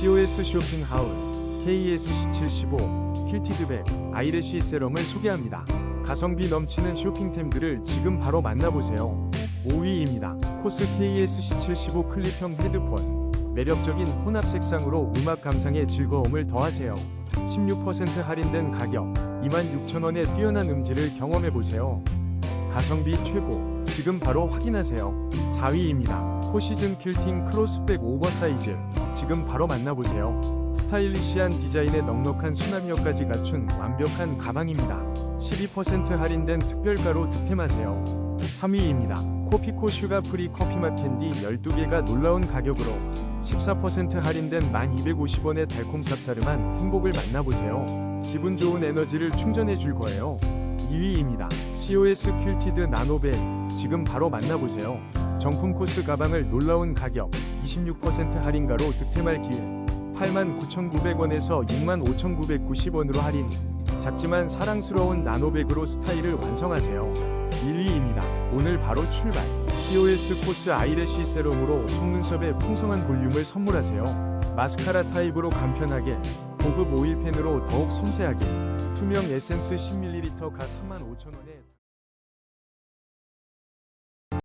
COS 쇼핑 하울 KSC75 힐티드백 아이래쉬 세럼을 소개합니다. 가성비 넘치는 쇼핑템들을 지금 바로 만나보세요. 5위입니다. 코스 KSC75 클립형 헤드폰 매력적인 혼합 색상으로 음악 감상에 즐거움을 더하세요. 16% 할인된 가격 26,000원의 뛰어난 음질을 경험해보세요. 가성비 최고 지금 바로 확인하세요. 4위입니다. 포시즌 퀼팅 크로스백 오버사이즈 지금 바로 만나보세요. 스타일리시한 디자인에 넉넉한 수납력까지 갖춘 완벽한 가방입니다. 12% 할인된 특별가로 득템하세요. 3위입니다. 코피코 슈가 프리 커피맛 캔디 12개가 놀라운 가격으로 14% 할인된 1250원의 달콤 쌉싸름한 행복을 만나보세요. 기분 좋은 에너지를 충전해 줄 거예요. 2위입니다. COS 퀼티드 나노백 지금 바로 만나보세요. 정품 코스 가방을 놀라운 가격 26% 할인가로 득템할 기회. 89,900원에서 65,990원으로 할인. 작지만 사랑스러운 나노백으로 스타일을 완성하세요. 1위입니다. 오늘 바로 출발. COS 코스 아이래쉬 세럼으로 속눈썹에 풍성한 볼륨을 선물하세요. 마스카라 타입으로 간편하게 고급 오일펜으로 더욱 섬세하게. 투명 에센스 10ml 가 35,000원에